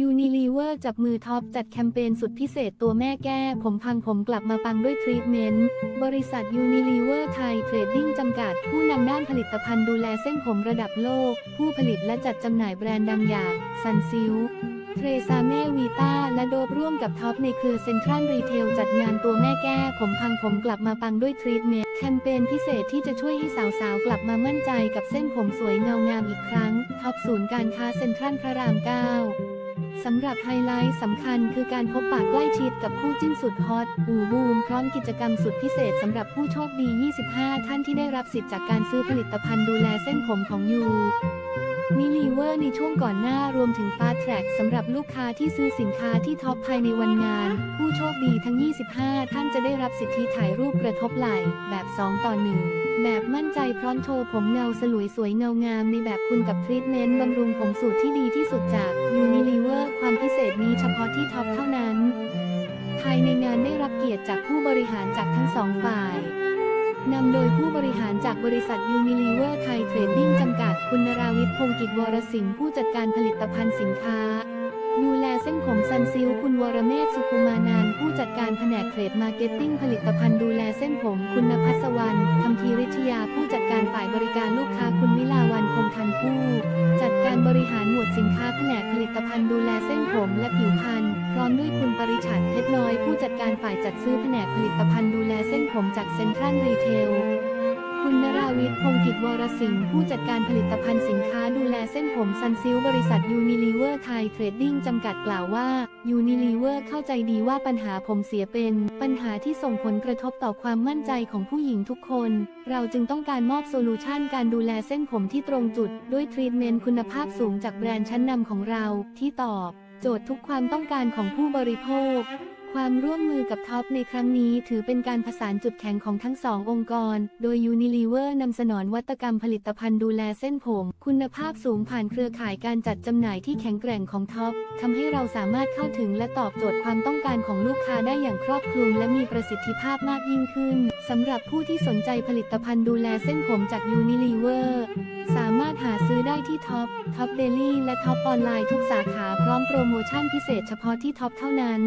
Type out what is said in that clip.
ยูนิลีเวอร์จับมือท็อปจัดแคมเปญสุดพิเศษตัวแม่แก้ผมพังผมกลับมาปังด้วยทรีทเมนต์ บริษัทยูนิลีเวอร์ไทยเทรดดิ้งจำกัด ผู้นำด้านผลิตภัณฑ์ดูแลเส้นผมระดับโลก ผู้ผลิตและจัดจำหน่ายแบรนด์ดังอย่างซันซิลเทรซาเมวีตาและโดบร่วมกับท็อปในเครือเซ็นทรัลรีเทลจัดงานตัวแม่แก้ผมพังผมกลับมาปังด้วยทรีทเมนต์แคมเปญพิเศษที่จะช่วยให้สาวๆ กลับมามั่นใจกับเส้นผมสวยเงางามอีกครั้งท็อปศูนย์การค้าเซ็นทรัลพระรามเก้า สำหรับไฮไลท์สำคัญคือการพบปากใกล้ชิดกับคู่จิ้นสุดฮอตอูบูมพร้อมกิจกรรมสุดพิเศษสำหรับผู้โชคดี 25 ท่านที่ได้รับสิทธิ์จากการซื้อผลิตภัณฑ์ดูแลเส้นผมของยู มิลีเวอร์ในช่วงก่อนหน้ารวมถึงฟาสแทร็กสำหรับลูกค้าที่ซื้อสินค้าที่ท็อปภายในวันงาน ผู้โชคดีทั้ง 25 ท่านจะได้รับสิทธิถ่ายรูปกระทบไหล่แบบ 2 ต่อ 1 แบบมั่นใจพร้อมโชว์ผมเงาสลวยสวยเงางามในแบบคุณกับทรีทเมนต์บำรุงผมสูตรที่ดีที่สุดจาก Unilever ความพิเศษนี้เฉพาะที่ท็อปเท่านั้น ภายในงานได้รับเกียรติจากผู้บริหารจากทั้งสองฝ่าย นำโดยผู้บริหารจากบริษัท Unilever ไทยเทรดดิ้งจำกัด คุณนราวิทย์พงศ์กิจวรสิงห์ผู้จัดการผลิตภัณฑ์สินค้า ดูแลเส้นผมซันซิลคุณวรเมศสุขุมานานผู้จัดการแผนกเทรดมาร์เก็ตติ้งผลิตภัณฑ์ดูแลเส้นผมคุณนภัสวรรณคำธีริชยาผู้จัดการฝ่ายบริการลูกค้าคุณวิลาวันคงทันผู้ จัดการบริหารหมวดสินค้าแผนกผลิตภัณฑ์ดูแลเส้นผมและผิว อมด้วยคุณปริชัดเพชรน้อยผู้จัดการฝ่ายจัดซื้อแผนกผลิตภัณฑ์ดูแลเส้นผมจากเซ็นทรัลรีเทล คุณนราวิทย์พงศ์กิจวรสิงห์ผู้จัดการผลิตภัณฑ์สินค้าดูแลเส้นผมซันซิลบริษัทยูนิลีเวอร์ไทยเทรดดิ้งจำกัดกล่าวว่ายูนิลีเวอร์เข้าใจดีว่าปัญหาผมเสียเป็น ปัญหาที่ส่งผลกระทบต่อความมั่นใจของผู้หญิงทุกคน เราจึงต้องการมอบโซลูชันการดูแลเส้นผมที่ตรงจุด ด้วยทรีทเมนต์คุณภาพสูงจากแบรนด์ชั้นนำของเราที่ตอบ โจทย์ทุกความต้องการของผู้บริโภค ความร่วมมือกับท็อปในครั้งนี้ถือเป็นการผสานจุดแข็งของทั้งสององค์กร โดย Unilever นำสนอวัตกรรมผลิตภัณฑ์ดูแลเส้นผม คุณภาพสูงผ่านเครือข่ายการจัดจำหน่ายที่แข็งแกร่งของท็อปทำให้เราสามารถเข้าถึงและตอบโจทย์ความต้องการของลูกค้าได้อย่างครอบคลุมและมีประสิทธิภาพมากยิ่งขึ้นสำหรับผู้ที่สนใจผลิตภัณฑ์ดูแลเส้นผมจาก Unilever สามารถหาซื้อได้ที่ท็อปท็อปเดลี่และท็อปออนไลน์ทุกสาขาพร้อมโปรโมชั่นพิเศษเฉพาะที่ท็อปเท่านั้น